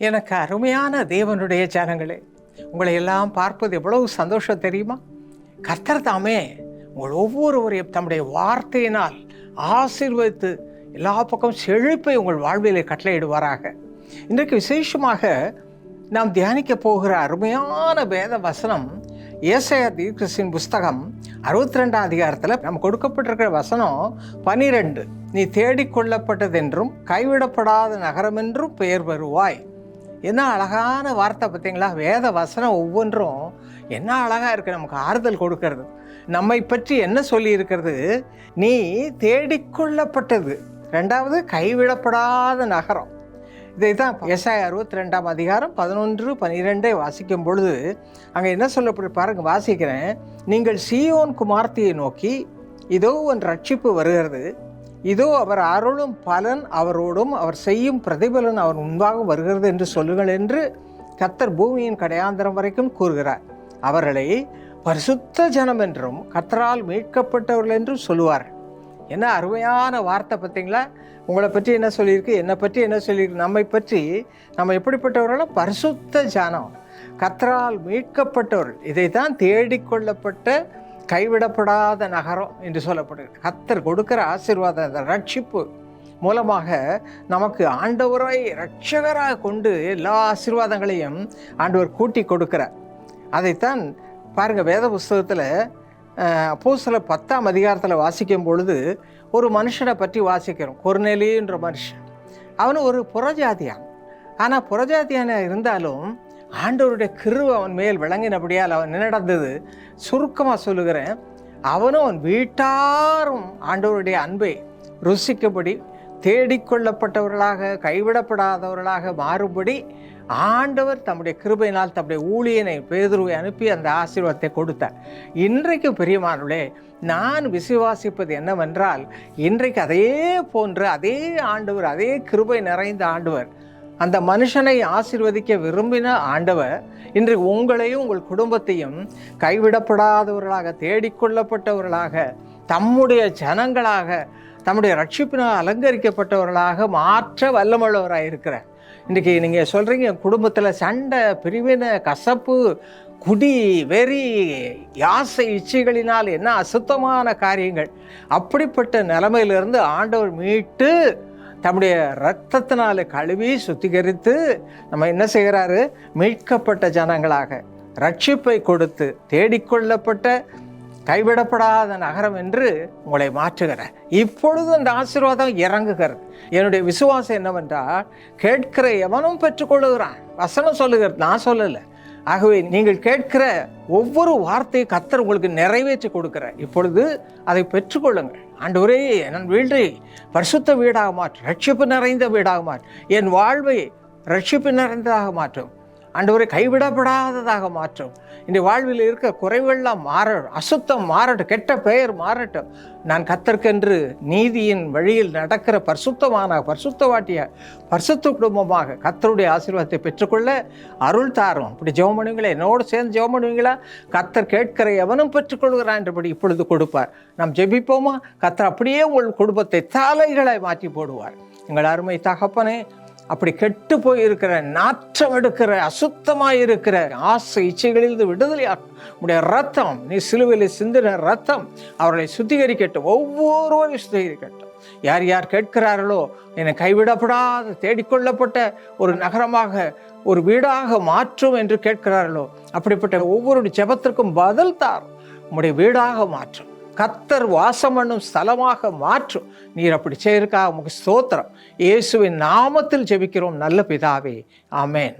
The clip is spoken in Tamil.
எனக்கு அருமையான தேவனுடைய ஜனங்களே உங்களை எல்லாம் பார்ப்பது எவ்வளவு சந்தோஷம் தெரியுமா? கர்த்தர் தாமே உங்கள் ஒவ்வொருவரையும் தம்முடைய வார்த்தையினால் ஆசீர்வதித்து எல்லா பக்கம் செழிப்பை உங்கள் வாழ்விலே கட்டளையிடுவாராக. இன்றைக்கு விசேஷமாக நாம் தியானிக்க போகிற அருமையான வேத வசனம் ஏசையா தீர்க்கசின் புஸ்தகம் அறுபத்தி ரெண்டாம் அதிகாரத்தில் நம்ம கொடுக்கப்பட்டிருக்கிற வசனம் பனிரெண்டு. நீ தேடிக்கொள்ளப்பட்டதென்றும் கைவிடப்படாத நகரம் என்றும் பெயர் வருவாய் என்ன அழகான வார்த்தை பார்த்தீங்களா? வேத வசனம் ஒவ்வொன்றும் என்ன அழகாக இருக்குது நமக்கு ஆறுதல் கொடுக்கறது. நம்மை பற்றி என்ன சொல்லியிருக்கிறது? நீ தேடிக்கொள்ளப்பட்டது. ரெண்டாவது கைவிடப்படாத நகரம். இதை தான் எஸ்ஐ அறுபத்தி ரெண்டாம் அதிகாரம் பதினொன்று பனிரெண்டை வாசிக்கும் பொழுது அங்கே என்ன சொல்லப்பட்டு பாருங்க வாசிக்கிறேன். நீங்கள் சியோன் குமார்த்தியை நோக்கி இதோ ஒன் ரட்சிப்பு வருகிறது. இதோ அவர் அருளும் பலன் அவரோடும் அவர் செய்யும் பிரதிபலன் அவர் முன்பாக வருகிறது என்று சொல்லுங்கள் என்று கத்தர் பூமியின் கடையாந்திரம் வரைக்கும் கூறுகிறார். அவர்களை பரிசுத்த ஜனம் என்றும் கத்தரால் மீட்கப்பட்டவர்கள் என்றும் சொல்லுவார். என்ன அருமையான வார்த்தை பார்த்தீங்களா? உங்களை பற்றி என்ன சொல்லியிருக்கு? என்னை பற்றி என்ன சொல்லியிருக்கு? நம்மை பற்றி நம்ம எப்படிப்பட்டவர்களும் பரிசுத்த ஜனம். கத்தரால் மீட்கப்பட்டவர்கள். இதை தான் தேடிக்கொள்ளப்பட்ட கைவிடப்படாத நகரம் என்று சொல்லப்படுகிறது. கத்தர் கொடுக்கிற ஆசீர்வாதம் அந்த ரட்சிப்பு மூலமாக நமக்கு ஆண்டவரை ரட்சகராக கொண்டு எல்லா ஆசீர்வாதங்களையும் ஆண்டவர் கூட்டி கொடுக்கிறார். அதைத்தான் பாருங்கள் வேத புஸ்தகத்தில் அப்போ சில பத்தாம் அதிகாரத்தில் வாசிக்கும் பொழுது ஒரு மனுஷனை பற்றி வாசிக்கிறோம். கொர்நெலின்ற மனுஷன். அவனு ஒரு புறஜாதியான். ஆனால் புறஜாதியான இருந்தாலும் ஆண்டவருடைய கிருவு அவன் மேல் விளங்கினபடியால் அவன் நடந்தது? சுருக்கமாக சொல்லுகிறேன். அவனும் அவன் வீட்டாரும் ஆண்டவருடைய அன்பை ருசிக்கபடி தேடிக்கொள்ளப்பட்டவர்களாக கைவிடப்படாதவர்களாக மாறுபடி ஆண்டவர் தம்முடைய கிருபையினால் தம்முடைய ஊழியனை பேதுருவை அனுப்பி அந்த ஆசீர்வாதத்தை கொடுத்தார். இன்றைக்கு பெரியமானவர்களே நான் விசுவாசிப்பது என்னவென்றால் இன்றைக்கு அதே போன்று அதே ஆண்டவர் அதே கிருபை நிறைந்த ஆண்டவர் அந்த மனுஷனை ஆசிர்வதிக்க விரும்பின ஆண்டவர் இன்று உங்களையும் உங்கள் குடும்பத்தையும் கைவிடப்படாதவர்களாக தேடிக்கொள்ளப்பட்டவர்களாக தம்முடைய ஜனங்களாக தம்முடைய ரட்சிப்பினால் அலங்கரிக்கப்பட்டவர்களாக மாற்ற வல்லமுள்ளவராக இருக்கிறார். இன்றைக்கி நீங்கள் சொல்கிறீங்க குடும்பத்தில் சண்டை பிரிவினை கசப்பு குடி வெறி யாசை இச்சைகளினால் என்ன அசுத்தமான காரியங்கள். அப்படிப்பட்ட நிலைமையிலிருந்து ஆண்டவர் மீட்டு தம்முடைய இரத்தத்தினால கழுவி சுத்திகரித்து நம்ம என்ன செய்கிறாரு? மீட்கப்பட்ட ஜனங்களாக ரட்சிப்பை கொடுத்து தேடிக்கொள்ளப்பட்ட கைவிடப்படாத நகரம் என்று உங்களை மாற்றுகிறார். இப்பொழுது அந்த ஆசீர்வாதம் இறங்குகிறது. என்னுடைய விசுவாசம் என்னவென்றால் கேட்கிற எவனும் பெற்றுக்கொள்ளுகிறான். வசனம் சொல்லுகிறது நான் சொல்லலை. ஆகவே நீங்கள் கேட்கிற ஒவ்வொரு வார்த்தையை கத்தர் உங்களுக்கு நிறைவேற்றி கொடுக்கிற இப்பொழுது அதை பெற்றுக்கொள்ளுங்கள். ஆண்டவரே என் வீட்டை பரிசுத்த வீடாக மாற்றும் ரட்சிப்பு நிறைந்த வீடாக மாற்றும் என் வாழ்வை ரட்சிப்பு நிறைந்ததாக மாற்றும். ஆண்டவரை கைவிடப்படாததாக மாற்றும். இந்த வாழ்வில் இருக்க குறைவெல்லாம் மாறட்டும் அசுத்தம் மாறட்டும் கெட்ட பெயர் மாறட்டும். நான் கத்தற்கென்று நீதியின் வழியில் நடக்கிற பரிசுத்தமான பரிசுத்தவாட்டிய பரிசுத்த குடும்பமாக கத்தருடைய ஆசீர்வாதத்தை பெற்றுக்கொள்ள அருள் தாரும். அப்படி ஜெபம் பண்ணுவீங்களா? என்னோடு சேர்ந்து ஜெபம் பண்ணுவீங்களா? கத்தர் கேட்கிற எவனும் பெற்றுக்கொள்கிறான் என்றபடி இப்பொழுது கொடுப்பார். நாம் ஜெபிப்போமா? கத்தர் அப்படியே உங்கள் குடும்பத்தை தலைகளை மாற்றி போடுவார். எங்கள் அருமை தகப்பனே அப்படி கெட்டு போயிருக்கிற நாற்றம் எடுக்கிற அசுத்தமாக இருக்கிற ஆசை இச்சைகளிலிருந்து விடுதலையா உடைய ரத்தம் நீ சிலுவையில் சிந்தின ரத்தம் அவர்களை சுத்திகரிக்கட்டும் ஒவ்வொருவரையும் சுத்திகரிக்கட்டும். யார் யார் கேட்கிறார்களோ என்னை கைவிடப்படாத தேடிக்கொள்ளப்பட்ட ஒரு நகரமாக ஒரு வீடாக மாற்றும் என்று கேட்கிறார்களோ அப்படிப்பட்ட ஒவ்வொரு ஜபத்திற்கும் பதில் தார் உம்முடைய வீடாக மாற்றும். கத்தர் வாசம் பண்ணும் ஸ்தலமாக மாற்றும். நீர் அப்படி செய்யிருக்கா உமக்கு ஸ்தோத்திரம். இயேசுவின் நாமத்தில் ஜெபிக்கிறோம். நல்ல பிதாவே. ஆமேன்.